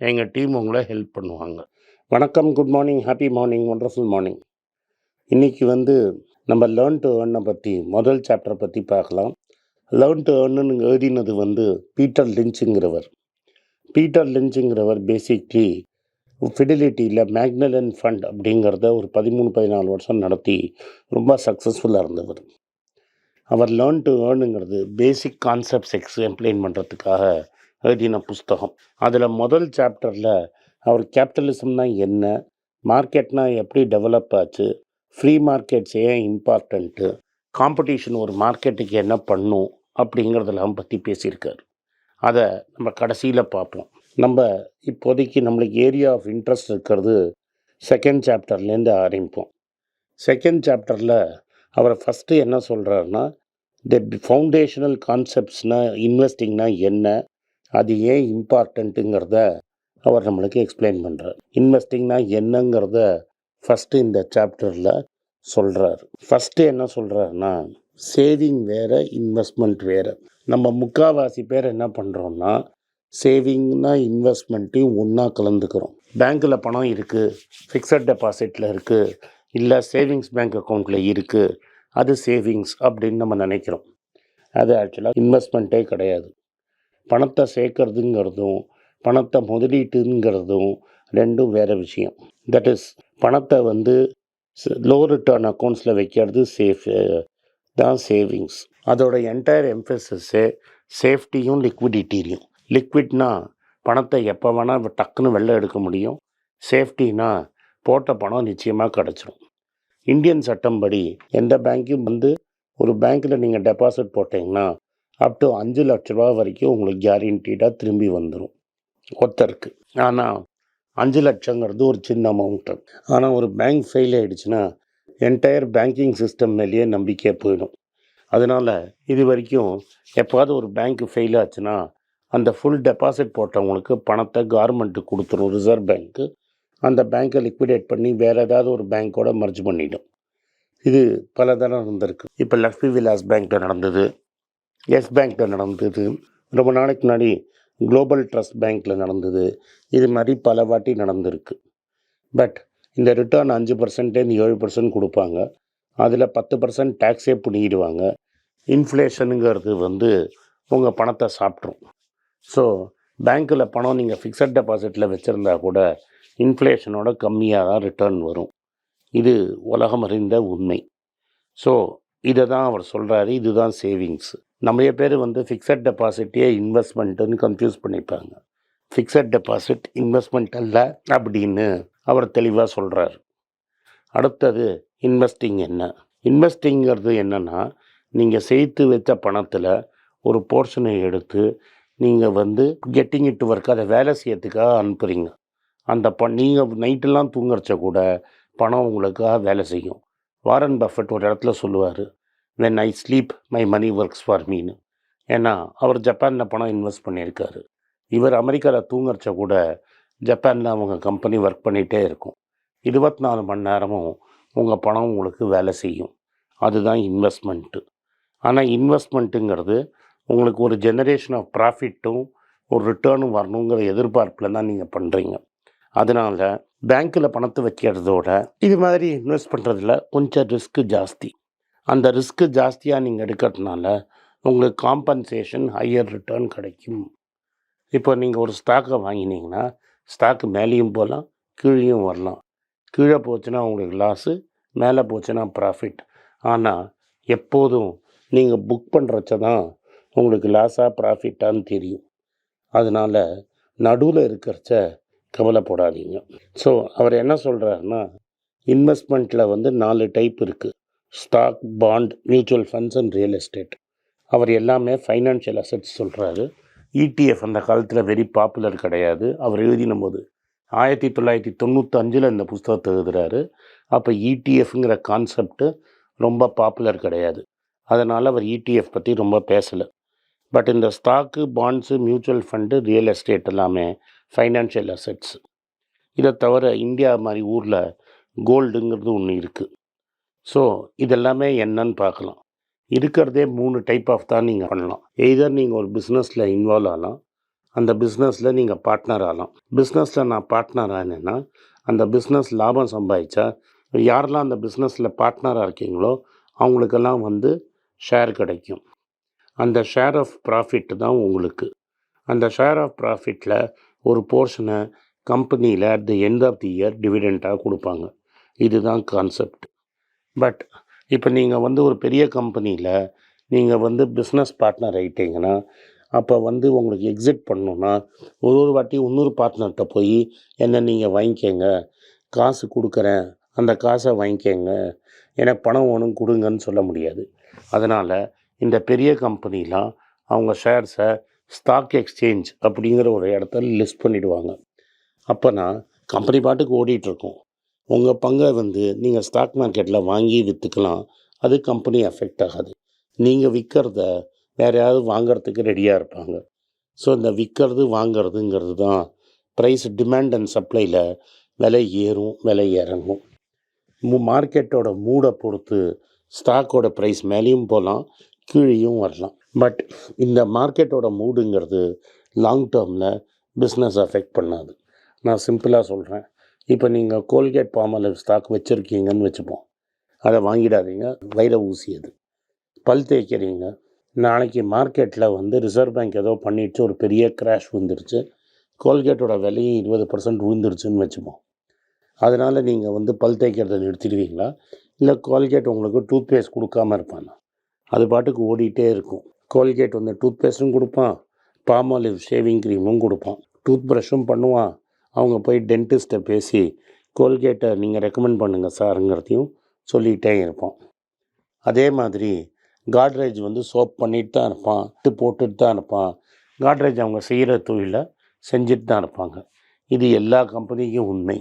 எங்கள் டீம் உங்களை ஹெல்ப் பண்ணுவாங்க. வணக்கம், good morning, happy morning, wonderful morning. இன்றைக்கி வந்து நம்ம லேர்ன் டு ஏர்னை பற்றி முதல் சாப்டரை பற்றி பார்க்கலாம். லேர்ன் டு ஏர்னு எழுதினது வந்து பீட்டர் லிஞ்சுங்கிறவர் பீட்டர் லிஞ்சுங்கிறவர் பேசிக்லி ஃபிடிலிட்டியில் மேக்னலன் ஃபண்ட் அப்படிங்கிறத ஒரு 13, 14 வருஷம் நடத்தி ரொம்ப சக்ஸஸ்ஃபுல்லாக இருந்தவர். அவர் லேர்ன் டு ஏர்னுங்கிறது பேசிக் கான்செப்ட்ஸ் எக்ஸ்பிளைன் பண்ணுறதுக்காக எழுதின புஸ்தகம். அதில் முதல் சாப்டரில் அவர் கேபிட்டலிசம்னா என்ன? மார்க்கெட்னா எப்படி டெவலப் ஆச்சு? ஃப்ரீ மார்க்கெட்ஸ் ஏன் இம்பார்ட்டன்ட்டு? காம்படிஷன் ஒரு மார்க்கெட்டுக்கு என்ன பண்ணும்? அப்படிங்கிறதெல்லாம் பற்றி பேசியிருக்காரு. அதை நம்ம கடைசியில் பார்ப்போம். நம்ம இப்போதைக்கு நம்மளுக்கு ஏரியா ஆஃப் இன்ட்ரெஸ்ட் இருக்கிறது செகண்ட் சாப்டர்லேருந்து ஆரம்பிப்போம். செகண்ட் சாப்டரில் அவர் ஃபஸ்ட்டு என்ன சொல்கிறாருன்னா தி ஃபவுண்டேஷனல் கான்செப்ட்ஸ்னால் இன்வெஸ்டிங்னா என்ன? அது ஏன் இம்பார்ட்டண்ட்டுங்கிறத அவர் நம்மளுக்கு எக்ஸ்பிளைன் பண்ணுறார் இன்வெஸ்டிங்னா என்னங்கிறத ஃபஸ்ட்டு இந்த சாப்டரில் சொல்கிறார் ஃபர்ஸ்ட்டு என்ன சொல்கிறாருன்னா சேவிங் வேறு இன்வெஸ்ட்மெண்ட் வேறு நம்ம முக்காவாசி பேர் என்ன பண்ணுறோன்னா சேவிங்னா இன்வெஸ்ட்மெண்ட்டையும் ஒன்றா கலந்துக்கிறோம். பேங்க்கில் பணம் இருக்குது ஃபிக்ஸட் டெபாசிட்டில் இருக்கு. இல்லை சேவிங்ஸ் பேங்க் அக்கௌண்ட்டில் இருக்குது அது சேவிங்ஸ் அப்படின்னு நம்ம நினைக்கிறோம் அது ஆக்சுவலாக இன்வெஸ்ட்மெண்ட்டே கிடையாது. பணத்தை சேர்க்கறதுங்கிறதும் பணத்தை முதலீட்டுங்கிறதும் ரெண்டும் வேறு விஷயம். தட் இஸ் பணத்தை வந்து லோ ரிட்டர்ன் அக்கௌண்ட்ஸில் வைக்கிறது சேஃப் தான் சேவிங்ஸ். அதோட என்டையர் எம்பசிஸே சேஃப்டியும், லிக்விடிட்டிலையும் லிக்விட்னா பணத்தை எப்போ வேணால் டக்குன்னு வெளில எடுக்க முடியும். சேஃப்டினா போட்ட பணம் நிச்சயமாக கிடைச்சிரும். இந்தியன் சட்டம்படி எந்த பேங்க்கும் வந்து ஒரு பேங்க்கில் நீங்கள் டெபாசிட் போட்டிங்கன்னா அப் டூ ரூ. 5,00,000 வரைக்கும் உங்களுக்கு கேரண்டீடாக திரும்பி வந்துடும் ஒருத்தருக்கு. ஆனா 5,00,000ங்கிறது ஒரு சின்ன அமௌண்ட். ஆனால் ஒரு பேங்க் ஃபெயில் ஆகிடுச்சுன்னா என்டையர் பேங்கிங் சிஸ்டம் மேலேயே நம்பிக்கை போயிடும். அதனால இதுவரைக்கும் எப்போது ஒரு பேங்க் ஃபெயில் ஆச்சுன்னா, அந்த ஃபுல் டெபாசிட் போட்டவங்களுக்கு பணத்தை கவர்மெண்ட்டு கொடுத்துரும் ரிசர்வ் பேங்க்கு அந்த பேங்க்கை லிக்விடேட் பண்ணி வேற ஏதாவது ஒரு பேங்க்கோட மர்ஜ் பண்ணிடும். இது பல தடவ நடந்திருக்கு. இப்போ லக்ஷ்மி விலாஸ் பேங்க்கில் நடந்தது. எஸ் பேங்க்கில் நடந்தது. ரொம்ப நாளைக்கு முன்னாடி குளோபல் ட்ரஸ்ட் பேங்க்கில் நடந்தது. இது மாதிரி பல வாட்டி நடந்திருக்கு. பட் இந்த ரிட்டர்ன் அஞ்சு பர்சன்ட்லேருந்து ஏழு பர்சன்ட் கொடுப்பாங்க அதில் பத்து பர்சன்ட் டேக்ஸே பிடிங்கிடுவாங்க இன்ஃப்ளேஷனுங்கிறது வந்து உங்கள் பணத்தை சாப்பிட்ரும். ஸோ பேங்க்கில் பணம் நீங்கள் ஃபிக்ஸட் டெபாசிட்டில் வச்சுருந்தா கூட இன்ஃப்ளேஷனோட கம்மியாக தான் ரிட்டர்ன் வரும். இது உலகம் அறிந்த உண்மை. ஸோ இதை தான் அவர் சொல்கிறாரு இதுதான் சேவிங்ஸ். நிறைய பேர் வந்து ஃபிக்ஸட் டெபாசிட்டே இன்வெஸ்ட்மெண்ட்டுன்னு கன்ஃபியூஸ் பண்ணிப்பாங்க. ஃபிக்ஸட் டெபாசிட் இன்வெஸ்ட்மெண்ட் அல்ல அப்படின்னு அவர் தெளிவாக சொல்கிறார் அடுத்தது இன்வெஸ்டிங் என்ன? இன்வெஸ்டிங்கிறது என்னன்னா, நீங்கள் சேர்த்து வச்ச பணத்தில் ஒரு போர்ஷனை எடுத்து நீங்கள் வந்து கெட்டிங் இட்டு ஒர்க் அதை வேலை செய்யறதுக்காக அனுப்புகிறீங்க அந்த ப நீங்கள் நைட்டெல்லாம் தூங்குறச்ச கூட பணம் உங்களுக்காக வேலை செய்யும். வாரன் பஃபெட் ஒரு இடத்துல சொல்லுவார் then I sleep my money works for மீன்னு." ஏன்னா, அவர் ஜப்பானில் பணம் இன்வெஸ்ட் பண்ணியிருக்காரு. இவர் அமெரிக்காவில் தூங்கறச்ச கூட ஜப்பானில் அவங்க கம்பெனி ஒர்க் பண்ணிகிட்டே இருக்கும். 24 மணி நேரமும் உங்கள் பணம் உங்களுக்கு வேலை செய்யும். அதுதான் இன்வெஸ்ட்மெண்ட்டு ஆனால் இன்வெஸ்ட்மெண்ட்டுங்கிறது உங்களுக்கு ஒரு ஜெனரேஷன் ஆஃப் ப்ராஃபிட்டும், ஒரு ரிட்டர்னும் வரணுங்கிற எதிர்பார்ப்பில் தான் நீங்கள் பண்ணுறீங்க அதனால பேங்க்கில் பணத்தை வைக்கிறதோட, இது மாதிரி இன்வெஸ்ட் பண்ணுறதுல கொஞ்சம் ரிஸ்க்கு ஜாஸ்தி. அந்த ரிஸ்க்கு ஜாஸ்தியாக நீங்கள் எடுக்கிறதுனால உங்களுக்கு காம்பன்சேஷன் ஹையர் ரிட்டர்ன் கிடைக்கும். இப்போ நீங்கள் ஒரு ஸ்டாக்கை வாங்கினீங்கன்னா, ஸ்டாக்கு மேலேயும் போகலாம் கீழேயும் வரலாம். கீழே போச்சுன்னா உங்களுக்கு லாஸு, மேலே போச்சுன்னா ப்ராஃபிட். ஆனால் எப்போதும் நீங்கள் புக் பண்ணுறச்ச தான் உங்களுக்கு லாஸாக ப்ராஃபிட்டான்னு தெரியும். அதனால் நடுவில் இருக்கிறச்ச கவலைப்படாதீங்க. ஸோ அவர் என்ன சொல்கிறாருன்னா இன்வெஸ்ட்மெண்ட்டில் வந்து நாலு டைப் இருக்குது stock, bond, mutual funds and real estate. அவர் எல்லாமே ஃபைனான்ஷியல் அசெட்ஸ் சொல்கிறாரு இடிஎஃப் அந்த காலத்தில் வெரி பாப்புலர் கிடையாது. அவர் எழுதினபோது ஆயிரத்தி தொள்ளாயிரத்தி தொண்ணூத்தஞ்சில் இந்த புஸ்தகத்தை எழுதுறாரு. அப்போ இடிஎஃப்ங்கிற கான்செப்ட் ரொம்ப பாப்புலர் கிடையாது. அதனால் அவர் இடிஎஃப் பற்றி ரொம்ப பேசலை. பட் இந்த stock bonds mutual fund real estate எல்லாமே ஃபைனான்ஷியல் அசெட்ஸ் இதை தவிர இந்தியா மாதிரி ஊரில் கோல்டுங்கிறது ஒன்று இருக்குது ஸோ இதெல்லாமே என்னன்னு பார்க்கலாம். இருக்கிறதே மூணு டைப் ஆஃப் தான் நீங்கள் பண்ணலாம். எய்தர் நீங்கள் ஒரு பிஸ்னஸில் இன்வால்வ் ஆகலாம் அந்த பிஸ்னஸில் நீங்கள் பார்ட்னர் ஆகலாம். பிஸ்னஸில் நான் பார்ட்னர் ஆனேன்னா அந்த பிஸ்னஸ் லாபம் சம்பாதிச்சா யாரெல்லாம் அந்த பிஸ்னஸில் பார்ட்னராக இருக்கீங்களோ அவங்களுக்கெல்லாம் வந்து ஷேர் கிடைக்கும். அந்த ஷேர் ஆஃப் ப்ராஃபிட் தான் உங்களுக்கு. அந்த ஷேர் ஆஃப் ப்ராஃபிட்டில் ஒரு போர்ஷனை கம்பெனியில் at the end of the year டிவிடெண்ட்டாக கொடுப்பாங்க. இதுதான் கான்செப்ட் பட் இப்போ நீங்கள் வந்து ஒரு பெரிய கம்பெனியில் நீங்கள் வந்து பிஸ்னஸ் பார்ட்னர் ஆகிட்டீங்கன்னா அப்போ வந்து உங்களுக்கு எக்ஸிட் பண்ணணுன்னா ஒரு ஒரு வாட்டி இன்னொரு பார்ட்னர்கிட்ட போய் என்ன நீங்கள் வாங்கிக்கங்க? காசு கொடுக்குறேன். அந்த காசை வாங்கிக்கங்க. எனக்கு பணம் ஒன்றும் கொடுங்கன்னு சொல்ல முடியாது. அதனால் இந்த பெரிய கம்பெனிலாம் அவங்க ஷேர்ஸை ஸ்டாக் எக்ஸ்சேஞ்ச் அப்படிங்கிற ஒரு இடத்துல லிஸ்ட் பண்ணிவிடுவாங்க அப்போனா கம்பெனி பாட்டுக்கு ஓடிட்டுருக்கோம் உங்கள் பங்கை வந்து நீங்கள் ஸ்டாக் மார்க்கெட்டில் வாங்கி விற்றுக்கலாம் அது கம்பெனி அஃபெக்ட் ஆகாது. நீங்கள் விற்கிறத வேற யாராவது வாங்கிறதுக்கு ரெடியாக இருப்பாங்க. ஸோ இந்த விற்கிறது வாங்குறதுங்கிறது தான் ப்ரைஸ் டிமாண்ட் அண்ட் சப்ளையில் விலை ஏறும் விலை இறங்கும். மார்க்கெட்டோட மூடை பொறுத்து ஸ்டாக்கோட ப்ரைஸ் மேலேயும் போகலாம் கீழேயும் வரலாம். பட் இந்த மார்க்கெட்டோட மூடுங்கிறது லாங் டேர்மில் பிஸ்னஸ் அஃபெக்ட் பண்ணாது. நான் சிம்பிளாக சொல்கிறேன் இப்போ நீங்கள் கோல்கேட் பாமலிவ் ஸ்டாக் வச்சுருக்கீங்கன்னு வச்சுப்போம். அதை வாங்கிடாதீங்க. வைர ஊசி அது பல் தேய்க்கிறீங்க. நாளைக்கு மார்க்கெட்டில் வந்து ரிசர்வ் பேங்க் ஏதோ பண்ணிடுச்சு ஒரு பெரிய கிராஷ் விழுந்துருச்சு. கோல்கேட்டோட விலையும் இருபது பர்சன்ட் விழுந்துருச்சுன்னு வச்சுப்போம். அதனால் நீங்கள் வந்து பல் தேய்க்கிறத நிறுத்திடுவீங்களா? இல்லை கோல்கேட் உங்களுக்கு டூத் பேஸ்ட் கொடுக்காம இருப்பானா? அது பாட்டுக்கு ஓடிட்டே இருக்கும். கோல்கேட் வந்து டூத் பேஸ்ட்டும் கொடுப்பான் பாமாலிவ் ஷேவிங் க்ரீமும் கொடுப்பான். டூத் ப்ரஷ்ஷும் பண்ணுவான். அவங்க போய் டென்டிஸ்ட்டை பேசி கோல்கேட்டை நீங்கள் ரெக்கமெண்ட் பண்ணுங்கள் சாருங்கிறதையும் சொல்லிகிட்டே இருப்போம். அதே மாதிரி காட்ரேஜ் வந்து சோப் பண்ணிட்டு தான் இருப்பான் இட்டு போட்டுட்டு தான் இருப்பான். காட்ரேஜ் அவங்க செய்கிற தொழிலை செஞ்சுட்டு தான் இருப்பாங்க. இது எல்லா கம்பெனிக்கும் உண்மை.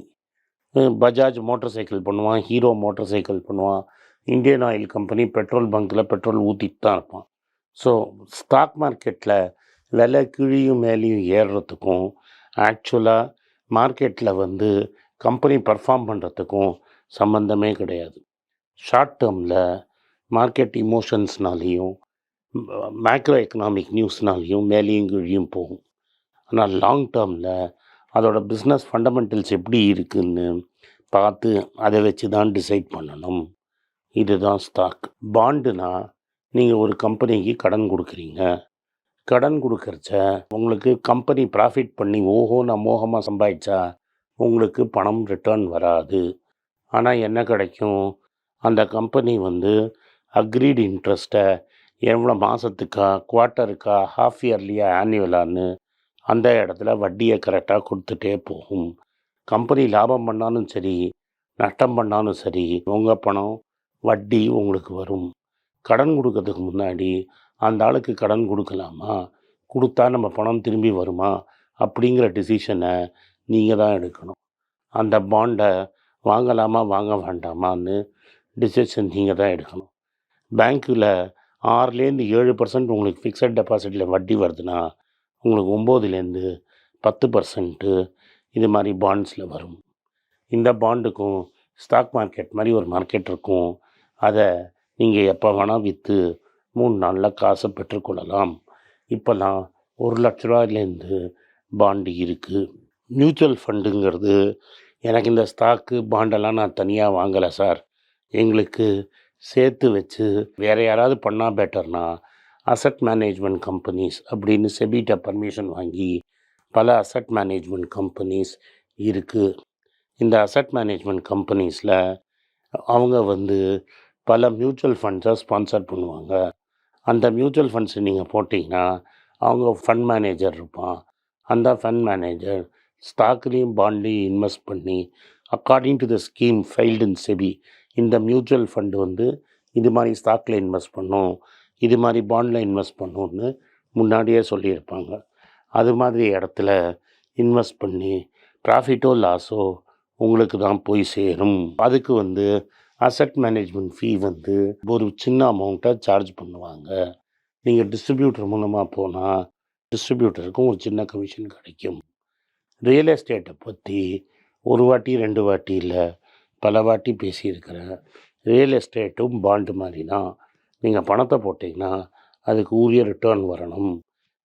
பஜாஜ் மோட்டர் சைக்கிள் பண்ணுவான் ஹீரோ மோட்டர் சைக்கிள் பண்ணுவான். இந்தியன் ஆயில் கம்பெனி பெட்ரோல் பங்க்கில் பெட்ரோல் ஊற்றிட்டு தான் இருப்பான். ஸோ ஸ்டாக் மார்க்கெட்டில் விலை கீழியும் மேலேயும் ஏறுறதுக்கும் ஆக்சுவலாக மார்க்கெட்டில் வந்து கம்பெனி பர்ஃபார்ம் பண்ணுறதுக்கும் சம்மந்தமே கிடையாது. ஷார்ட் டேர்மில் மார்க்கெட் இமோஷன்ஸ்னாலேயும் மேக்ரோ எக்கனாமிக் நியூஸ்னாலேயும் மேலேயும் கீழியும் போகும். ஆனால் லாங் டேர்மில் அதோட பிஸ்னஸ் ஃபண்டமெண்டல்ஸ் எப்படி இருக்குன்னு பார்த்து அதை வச்சு தான் டிசைட் பண்ணணும். இதுதான் ஸ்டாக். பாண்டுனா நீங்கள் ஒரு கம்பெனிக்கு கடன் கொடுக்குறீங்க. கடன் கொடுக்கறச்ச உங்களுக்கு கம்பெனி ப்ராஃபிட் பண்ணி ஓஹோ நான் மோகமாக சம்பாதிச்சா உங்களுக்கு பணம் ரிட்டர்ன் வராது. ஆனால் என்ன கிடைக்கும்? அந்த கம்பெனி வந்து அக்ரீட் இன்ட்ரெஸ்ட்டை எவ்வளோ மாதத்துக்கா குவார்ட்டருக்கா ஹாஃப் இயர்லியா ஆனுவலான்னு அந்த இடத்துல வட்டியை கரெக்டாக கொடுத்துட்டே போகும். கம்பெனி லாபம் பண்ணாலும் சரி நஷ்டம் பண்ணாலும் சரி உங்கள் பணம் வட்டி உங்களுக்கு வரும். கடன் கொடுக்கறதுக்கு முன்னாடி அந்த ஆளுக்கு கடன் கொடுக்கலாமா? கொடுத்தா நம்ம பணம் திரும்பி வருமா? அப்படிங்கிற டிசிஷனை நீங்கள் தான் எடுக்கணும். அந்த பாண்டை வாங்கலாமா வாங்க வேண்டாமான்னு டிசிஷன் நீங்கள் தான் எடுக்கணும். பேங்க்கில் ஆறுலேருந்து ஏழு பர்சன்ட் உங்களுக்கு ஃபிக்ஸட் டெபாசிட்டில் வட்டி வருதுன்னா உங்களுக்கு ஒம்போதுலேருந்து பத்து பர்சன்ட்டு இது மாதிரி பாண்ட்ஸில் வரும். இந்த பாண்டுக்கும் ஸ்டாக் மார்க்கெட் மாதிரி ஒரு மார்க்கெட் இருக்கும். அதை நீங்கள் எப்போ வேணால் விற்று மூணு நாளில் காசை பெற்றுக்கொள்ளலாம் இப்போல்லாம் ஒரு லட்ச ரூபாயிலேருந்து பாண்டு இருக்குது மியூச்சுவல் ஃபண்டுங்கிறது எனக்கு இந்த ஸ்டாக்கு பாண்டெல்லாம் நான் தனியாக வாங்கலை சார். எங்களுக்கு சேர்த்து வச்சு வேறு யாராவது பண்ணால் பெட்டர்னா அசட் மேனேஜ்மெண்ட் கம்பெனிஸ் அப்படின்னு செபிட்ட பர்மிஷன் வாங்கி பல அசட் மேனேஜ்மெண்ட் கம்பெனிஸ் இருக்குது இந்த அசட் மேனேஜ்மெண்ட் கம்பெனிஸில் அவங்க வந்து பல மியூச்சுவல் ஃபண்ட்ஸை ஸ்பான்சர் பண்ணுவாங்க. அந்த மியூச்சுவல் ஃபண்ட்ஸ் நீங்கள் போட்டிங்கன்னா அவங்க ஃபண்ட் மேனேஜர் இருப்பான். அந்த ஃபண்ட் மேனேஜர் ஸ்டாக்லேயும் பாண்ட்லேயும் இன்வெஸ்ட் பண்ணி according to the scheme filed in SEBI இந்த மியூச்சுவல் ஃபண்டு வந்து இது மாதிரி ஸ்டாக்கில் இன்வெஸ்ட் பண்ணும் இது மாதிரி பாண்டில் இன்வெஸ்ட் பண்ணுன்னு முன்னாடியே சொல்லியிருப்பாங்க. அது மாதிரி இடத்துல இன்வெஸ்ட் பண்ணி ப்ராஃபிட்டோ லாஸோ உங்களுக்கு தான் போய் சேரும். அதுக்கு வந்து அசட் மேனேஜ்மெண்ட் ஃபீ வந்து ஒரு சின்ன அமௌண்ட்டை சார்ஜ் பண்ணுவாங்க. நீங்கள் டிஸ்ட்ரிபியூட்டர் மூலமாக போனால் டிஸ்ட்ரிபியூட்டருக்கும் ஒரு சின்ன கமிஷன் கிடைக்கும். ரியல் எஸ்டேட்டை பற்றி ஒரு வாட்டி ரெண்டு வாட்டி இல்லை பல வாட்டி பேசியிருக்கிறேன் ரியல் எஸ்டேட்டும் பாண்டு மாதிரி தான் நீங்கள் பணத்தை போட்டிங்கன்னா அதுக்கு உரிய ரிட்டர்ன் வரணும்.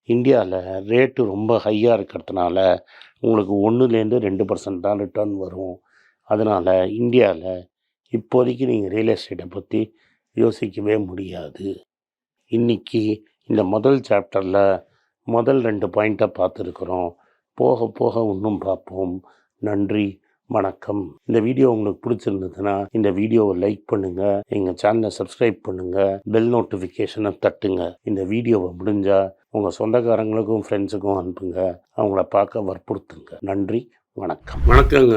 இந்தியாவில் ரேட்டு ரொம்ப ஹையாக இருக்கிறதுனால உங்களுக்கு ஒன்றுலேருந்து ரெண்டு பர்சன்ட் தான் ரிட்டர்ன் வரும். அதனால் இந்தியாவில் இப்போதைக்கு நீங்கள் ரியல் எஸ்டேட்டை பற்றி யோசிக்கவே முடியாது. இன்னைக்கு இந்த முதல் சாப்டரில் முதல் ரெண்டு பாயிண்ட்டை பார்த்துருக்குறோம். போக போக இன்னும் பார்ப்போம். நன்றி வணக்கம். இந்த வீடியோ உங்களுக்கு பிடிச்சிருந்ததுன்னா இந்த வீடியோவை லைக் பண்ணுங்கள் எங்கள் சேனலை சப்ஸ்கிரைப் பண்ணுங்கள் பெல் நோட்டிஃபிகேஷனை தட்டுங்க. இந்த வீடியோவை முடிஞ்சால் உங்கள் சொந்தக்காரங்களுக்கும் ஃப்ரெண்ட்ஸுக்கும் அனுப்புங்க. அவங்கள பார்க்க வற்புறுத்துங்க. நன்றி வணக்கம். வணக்கங்க.